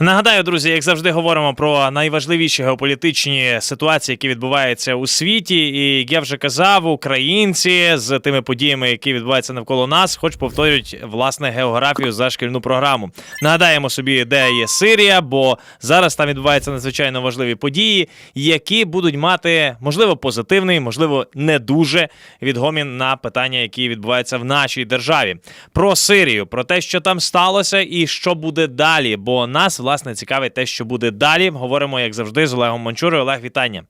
Нагадаю, друзі, як завжди говоримо про найважливіші геополітичні ситуації, які відбуваються у світі. І як я вже казав, українці з тими подіями, які відбуваються навколо нас, хоч повторюють власне географію за шкільну програму. Нагадаємо собі, де є Сирія, бо зараз там відбуваються надзвичайно важливі події, які будуть мати можливо позитивний, можливо, не дуже відгомін на питання, які відбуваються в нашій державі. Про Сирію, про те, що там сталося, і що буде далі. Бо нас власне цікавить те, що буде далі. Говоримо, як завжди, з Олегом Мончурою. Олег, вітання.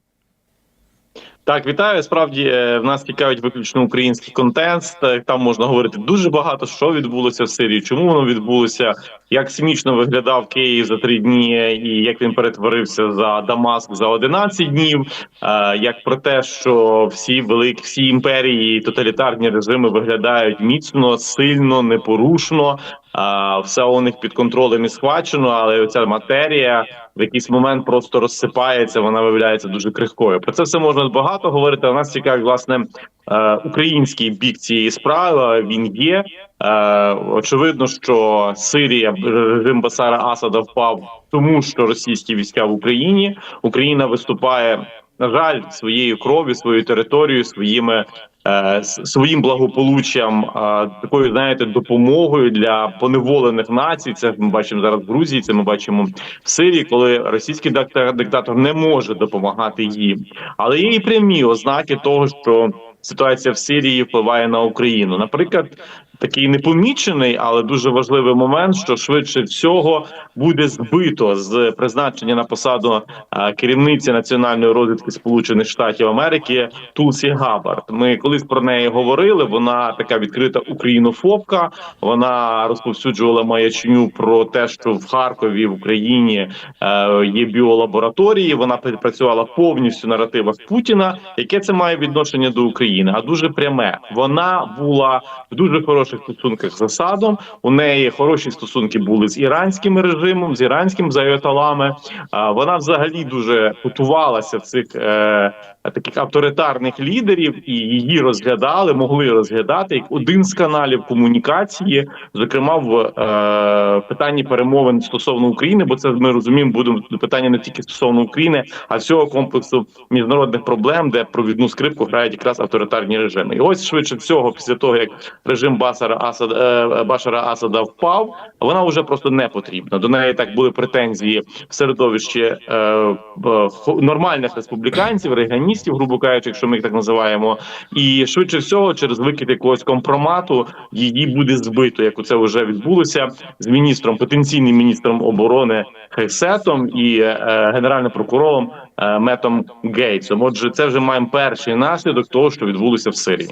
Так, вітаю. Справді е, в нас цікавить виключно український контекст. Е, Там можна говорити дуже багато, що відбулося в Сирії, чому воно відбулося, як смішно виглядав Київ за три дні, і як він перетворився за Дамаск за 11 днів. Е, Як про те, що всі великі всі імперії, тоталітарні режими виглядають міцно, сильно, непорушно. Все у них під контролем і схвачено, але оця матерія в якийсь момент просто розсипається, вона виявляється дуже крихкою. Про це все можна багато говорити. а нас цікавить власне е, український бік цієї справи. Він є. Е, очевидно, що Сирія режим Басара Асада впав, тому що російські війська в Україні Україна виступає. На жаль, своєю кров'ю, своєю територією, своїми е, своїм благополуччям, е, такою знаєте, допомогою для поневолених націй. Це ми бачимо зараз в Грузії. Це ми бачимо в Сирії, коли російський диктатор, не може допомагати їм. Але є і прямі ознаки того, що ситуація в Сирії впливає на Україну. Наприклад, такий непомічений, але дуже важливий момент, що швидше всього буде збито з призначення на посаду е, керівниці національної розвідки Сполучених Штатів Америки Тулсі Габард. Ми колись про неї говорили. Вона така відкрита українофобка. Вона розповсюджувала маячню про те, що в Харкові в Україні е, є біолабораторії. Вона працювала повністю наративах Путіна. Яке це має відношення до України? А дуже пряме. Вона була в дуже хороших стосунках з Асадом. У неї хороші стосунки були з іранським режимом, з іранським заяталами. А вона взагалі дуже готувалася в цих е, таких авторитарних лідерів, і її розглядали, могли розглядати як один з каналів комунікації, зокрема в е, питанні перемовин стосовно України, бо це ми розуміємо, буде питання не тільки стосовно України, а всього комплексу міжнародних проблем, де провідну скрипку грають якраз авторитарні режими. І ось швидше всього, після того як режим Басара Асад е, Башара Асада впав, вона вже просто не потрібна. До неї так були претензії в середовищі е, нормальних республіканців, рейганістів, грубо кажучи, якщо ми їх так називаємо. І швидше всього, через викид якогось компромату її буде збито, як це вже відбулося з міністром, потенційним міністром оборони Хексетом і е, генеральним прокурором Метом Гейтсом. Отже, це вже маємо перший наслідок того, що відбулося в Сирії.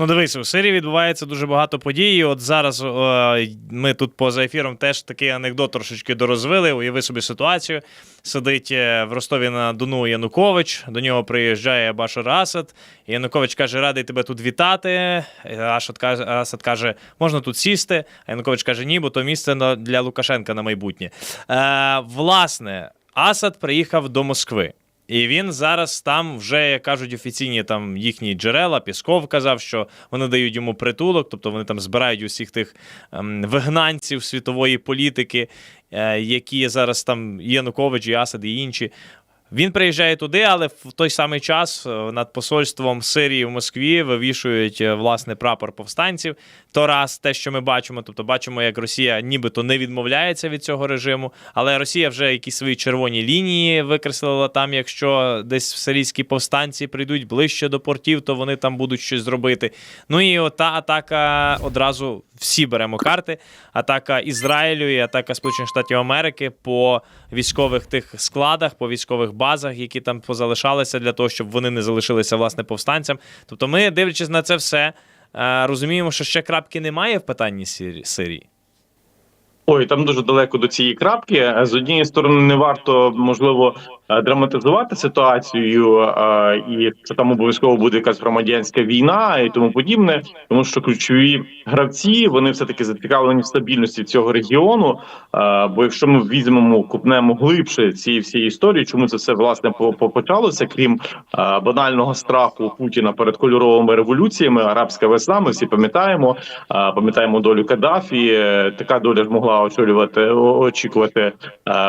Ну, дивись, у Сирії відбувається дуже багато подій. І От зараз е, ми тут поза ефіром теж такий анекдот трошечки дорозвили. Уяви собі ситуацію. Сидить е, в Ростові на Дону Янукович. До нього приїжджає Башар Асад. Янукович каже: радий тебе тут вітати. Е, Асад каже, Асад каже, можна тут сісти. А Янукович каже, ні, бо то місце для Лукашенка на майбутнє. Е, власне, Асад приїхав до Москви. І він зараз там вже як кажуть офіційні там їхні джерела. Пісков казав, що вони дають йому притулок, тобто вони там збирають усіх тих ем, вигнанців світової політики, е, які зараз там Янукович, і Асад, і інші. Він приїжджає туди, але в той самий час е, над посольством Сирії в Москві вивішують е, власне прапор повстанців. То раз те, що ми бачимо, тобто бачимо, як Росія нібито не відмовляється від цього режиму, але Росія вже якісь свої червоні лінії викреслила там. Якщо десь сирійські повстанці прийдуть ближче до портів, то вони там будуть щось зробити. Ну і ота атака одразу всі беремо карти. Атака Ізраїлю і атака Сполучених Штатів Америки по військових тих складах, по військових базах, які там позалишалися для того, щоб вони не залишилися власне повстанцям. Тобто, ми, дивлячись на це все, розуміємо, що ще крапки немає в питанні Сирії. Ой, там дуже далеко до цієї крапки. З однієї сторони, не варто можливо е, драматизувати ситуацію, е, і що там обов'язково буде якась громадянська війна і тому подібне, тому що ключові гравці вони все таки зацікавлені в стабільності цього регіону. Е, Бо якщо ми візьмемо купнемо глибше цієї всієї історії, чому це все власне по- по- почалося, крім е, банального страху Путіна перед кольоровими революціями, арабська весна. Ми всі пам'ятаємо. Е, Пам'ятаємо долю Каддафі. Е, Така доля ж могла очолювати очікувати е,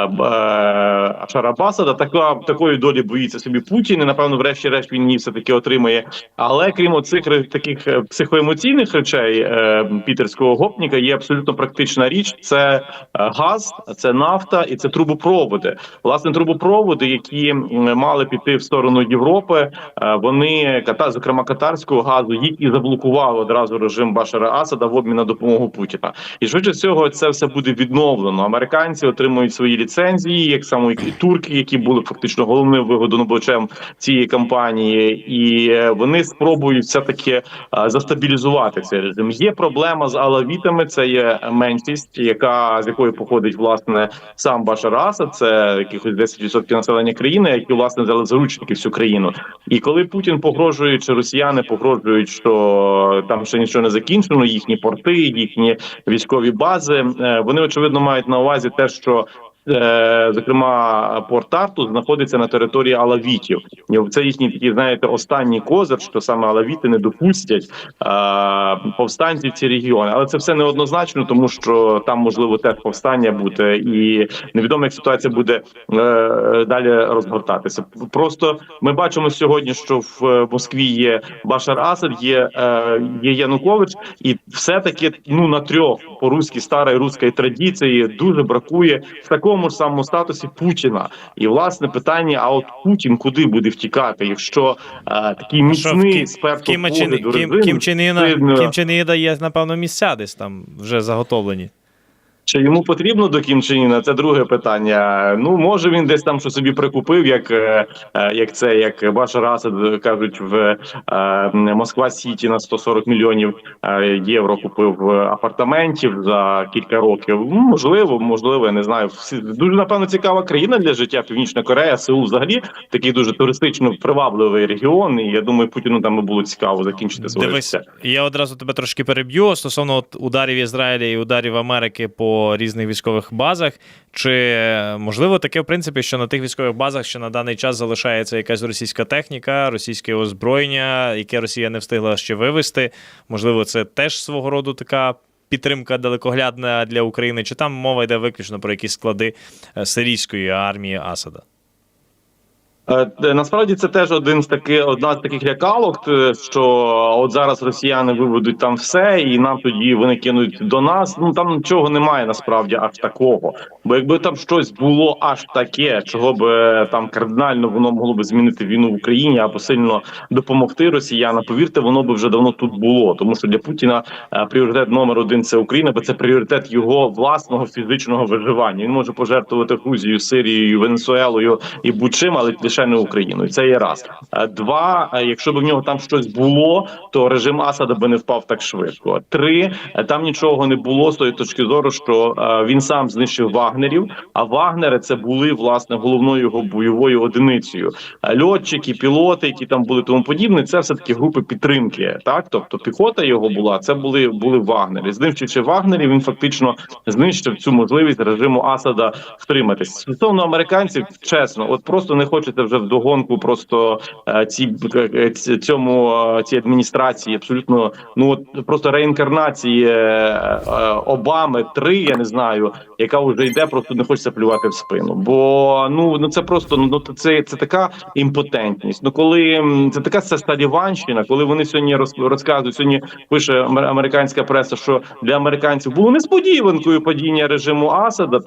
б- е, Шарабасада. Така такої долі боїться собі Путін. і, Напевно, врешті-решт він її все таки отримає. Але крім оцих таких е, психоемоційних речей е, пітерського гопніка, є абсолютно практична річ: це е, газ, це нафта і це трубопроводи. Власне, трубопроводи, які мали піти в сторону Європи, е, вони ката, зокрема катарського газу, їх і заблокував одразу режим Башара Асада в обмін на допомогу Путіна. І швидше всього це все буде відновлено. Американці отримують свої ліцензії, як само і турки, які були фактично головним вигодонобачем цієї кампанії, і е, вони спробують все таки е, застабілізувати цей режим. Є проблема з алавітами. Це є меншість, яка з якої походить власне сам Башар Асад, це якихось 10% населення країни, які власне взяли заручники всю країну. І коли Путін погрожує, чи росіяни погрожують, що там ще нічого не закінчено, їхні порти, їхні військові бази, е, вони очевидно мають на увазі те, що. Е, Зокрема, порт Арту знаходиться на території Алавітів. Це їхній такий, знаєте, останній козир, що саме Алавіти не допустять е, повстанців ці регіони. Але це все неоднозначно, тому що там можливо теж повстання бути, і невідомо, як ситуація буде е, далі розгортатися. Просто ми бачимо сьогодні, що в Москві є Башар Асад, є, є Янукович, і все таки ну на трьох по руській старої руської традиції дуже бракує в такому ж самому статусі Путіна. І власне питання: а от Путін куди буде втікати, якщо е, такий Що, в міцний погляду Кім, Чен Іна, є, напевно, місця десь там вже заготовлені. Чи йому потрібно до Кім? Це друге питання. Ну може він десь там що собі прикупив, як, е, е, як це, як Башар Асад кажуть, в е, Москва Сіті на 140 мільйонів євро купив апартаментів за кілька років. Ну, можливо, можливо, я не знаю. Всі- Дуже напевно цікава країна для життя. Північна Корея, Сеул взагалі такий дуже туристично привабливий регіон. І я думаю, Путіну там було цікаво закінчити своє Дивись, я одразу тебе трошки переб'ю стосовно от ударів Ізраїля і ударів Америки по різних військових базах. Чи можливо таке, в принципі, що на тих військових базах, що на даний час залишається якась російська техніка, російське озброєння, яке Росія не встигла ще вивести? Можливо, це теж свого роду така. Підтримка далекоглядна для України, чи там мова йде виключно про якісь склади е, сирійської армії Асада? Е, е, Насправді це теж один з таки одна з таких лякалок, е, що от зараз росіяни виведуть там все, і нам тоді вони кинуть до нас. Ну там нічого немає насправді аж такого. Бо якби там щось було аж таке, чого б там кардинально воно могло би змінити війну в Україні або сильно допомогти росіянам, повірте, воно би вже давно тут було. Тому що для Путіна пріоритет номер один це Україна, бо це пріоритет його власного фізичного виживання. Він може пожертвувати Грузією, Сирією, Венесуелою і будь-чим, але лише не Україною. Це є раз. Е, Два, е, якщо б в нього там щось було, то режим Асада би не впав так швидко. Три е, там нічого не було з тої точки зору, що він сам знищив вагнерів. А вагнери це були власне головною його бойовою одиницею. Льотчики, пілоти, які там були тому подібне, це все таки групи підтримки. Так, тобто піхота його була. Це були були вагнери. Знищивши вагнерів, він фактично знищив цю можливість режиму Асада втриматись. Стосовно американців, чесно, от просто не хочеться вже вдогонку, просто е, ці е, ці- цьому е, цій адміністрації абсолютно ну просто реінкарнації Обами 3, я не знаю, яка вже йде, просто не хочеться плювати в спину. Бо ну ну це просто ну це, це така імпотентність. Ну коли це така це сталіванщина, коли вони сьогодні роз, розказують, сьогодні пише амер- американська преса, що для американців було несподіванкою падіння режиму Асада.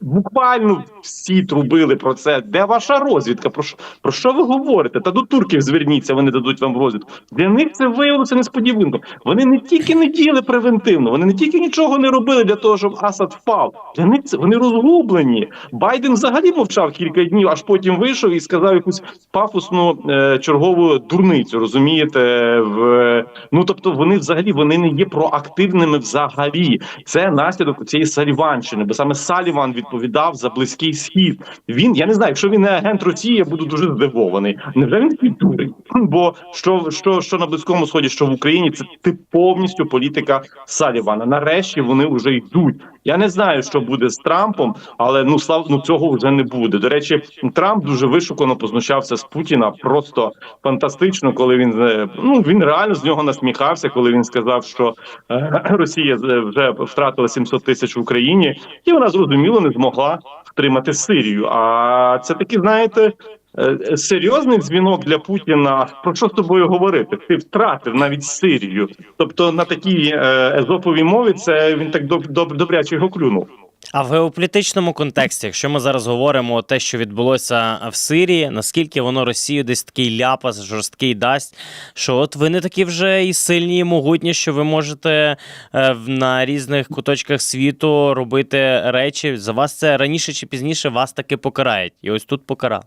Буквально всі трубили про це. Де ваша розвідка? Про що, про що ви говорите? Та до турків зверніться, вони дадуть вам розвідку. Для них це виявилося несподіванком. Вони не тільки не діяли превентивно, вони не тільки нічого не робили для того, щоб Асад впав. Для них це вони розгублені. Байден взагалі мовчав кілька днів, аж потім вийшов і сказав якусь пафосну е, чергову дурницю. Розумієте, в ну тобто вони взагалі вони не є проактивними взагалі. Це наслідок цієї Саліванщини, бо саме Саліван відповідав за близький схід. Він я не знаю, якщо він не агент Росії, я буду дуже здивований. Невже він дурень? Бо що, що, що на близькому сході, що в Україні, це ти повністю політика Салівана. Нарешті вони вже йдуть. Я не знаю, що буде з Трампом, але ну слав ну цього вже не буде. До речі, Трамп дуже вишукано познущався з Путіна. Просто фантастично, коли він е, ну він реально з нього насміхався, коли він сказав, що е, Росія е, вже втратила 700 тисяч в Україні, і вона зрозуміло не змогла втримати Сирію. А це таки, знаєте. е, Серйозний дзвінок для Путіна. Про що з тобою говорити? Ти втратив навіть Сирію. Тобто на такій е, езоповій мові це він так доб, добряче його клюнув. А в геополітичному контексті, якщо ми зараз говоримо те, що відбулося в Сирії, наскільки воно Росію десь такий ляпас жорсткий дасть, що от ви не такі вже і сильні, і могутні, що ви можете е, на різних куточках світу робити речі. За вас це раніше чи пізніше вас таки покарають. І ось тут покарали.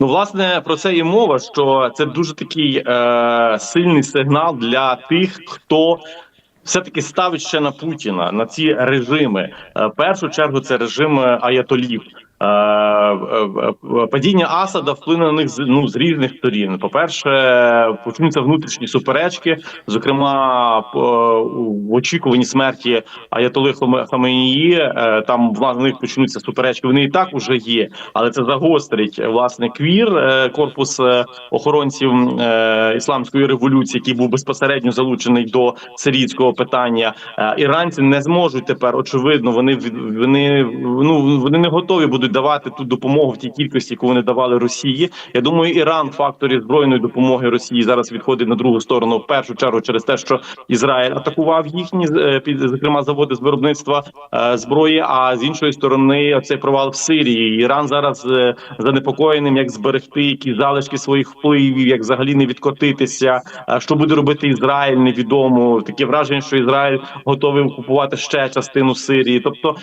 Ну, власне, про це і мова, що це дуже такий е, сильний сигнал для тих, хто. Все-таки ставить ще на Путіна на ці режими. Е, першу чергу це режим е, аятолів. Е, е, е, Падіння Асада вплине на них ну з різних сторін. По перше, почнуться внутрішні суперечки, зокрема в очікуванні смерті Аятоли Хаменії. Там в них почнуться суперечки. Вони і так уже є, але це загострить власне квір корпус охоронців ісламської революції, який був безпосередньо залучений до сирійського питання. Іранці не зможуть тепер. Очевидно, вони вони ну вони не готові будуть давати ту допомогу в тій кількості, яку вони давали Росії. Я думаю, Іран в факторі збройної допомоги Росії зараз відходить на другу сторону. В першу чергу через те, що Ізраїль атакував їхні е, під зокрема заводи з виробництва е, зброї. А з іншої сторони, цей провал в Сирії. Іран зараз е, занепокоєним, як зберегти якісь залишки своїх впливів, як взагалі не відкотитися. Що буде робити Ізраїль, невідомо. Таке враження, що Ізраїль готовий окупувати ще частину Сирії. Тобто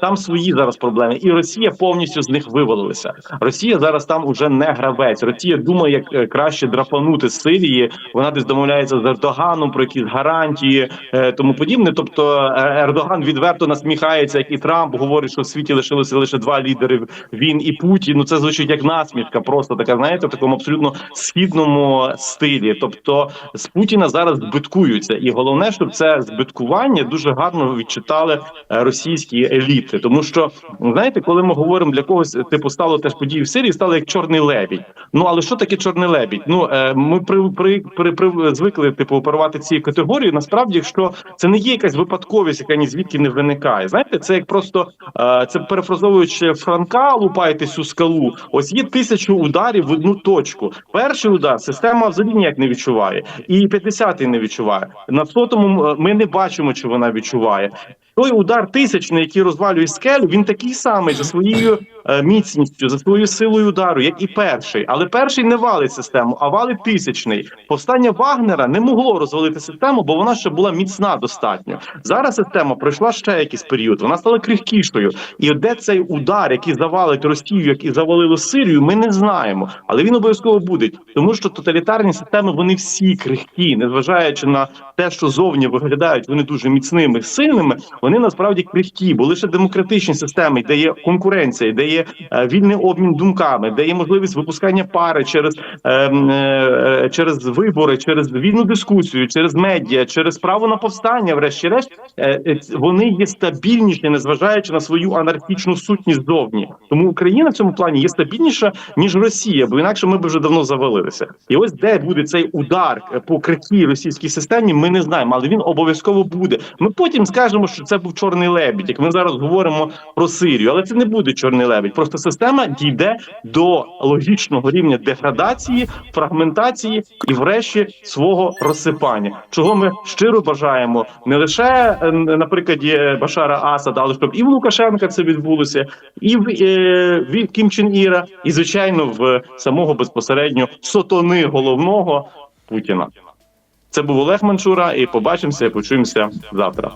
там свої зараз проблеми, і Росія повністю з них вивалилася. Росія зараз там уже не гравець. Росія думає, як е, краще драпанути з Сирії. Вона десь домовляється з Ердоганом про якісь гарантії, е, тому подібне. Тобто е, Ердоган відверто насміхається, як і Трамп говорить, що в світі лишилося лише два лідери: він і Путін. Ну це звучить як насмішка, просто така, знаєте, в такому абсолютно східному стилі. Тобто з Путіна зараз збиткуються, і головне, щоб це збиткування дуже гарно відчитали російські еліти. Тому що знаєте, коли ми говоримо для когось, типу стало теж події в Сирії, стало як чорний лебідь. Ну але що таке чорний лебідь? Ну е, ми при, при, при, при звикли типу оперувати цією категорією. Насправді, якщо це не є якась випадковість, яка ні звідки не виникає. Знаєте, це як просто е, це перефразовуючи Франка, лупайте цю скалу. Ось є тисячу ударів в одну точку. Перший удар система взагалі ніяк не відчуває, і 50-й не відчуває. На сотому е, ми не бачимо, чи вона відчуває. Той удар тисячний, який розвалює скелю, він такий самий за своєю міцністю, за своєю силою удару, як і перший. Але перший не валить систему, а валить тисячний. Повстання Вагнера не могло розвалити систему, бо вона ще була міцна достатньо. Зараз система пройшла ще якийсь період. Вона стала крихкішою. І де цей удар, який завалить Росію, як і завалило Сирію, ми не знаємо. Але він обов'язково буде, тому що тоталітарні системи вони всі крихкі, незважаючи на те, що зовні виглядають вони дуже міцними, сильними. Вони насправді крихкі, бо лише демократичні системи, де є конкуренція, де є е, вільний обмін думками, де є можливість випускання пари через, е, м, е, через вибори, через вільну дискусію, через медіа, через право на повстання, врешті-решт, е, вони є стабільніші, незважаючи на свою анархічну сутність зовні. Тому Україна в цьому плані є стабільніша ніж Росія, бо інакше ми б вже давно завалилися. І ось де буде цей удар по крихкій російській системі, ми не знаємо, але він обов'язково буде. Ми потім скажемо, що це був чорний лебідь, як ми зараз говоримо про Сирію, але це не буде чорний лебідь. Просто система дійде до логічного рівня деградації, фрагментації і, врешті, свого розсипання. Чого ми щиро бажаємо не лише е, на прикладі Башара Асада, але щоб і в Лукашенка це відбулося, і в, е, в Кім Чен Іра, і звичайно в самого безпосередньо сотони головного Путіна. Це був Олег Манчура, і побачимося, почуємося завтра.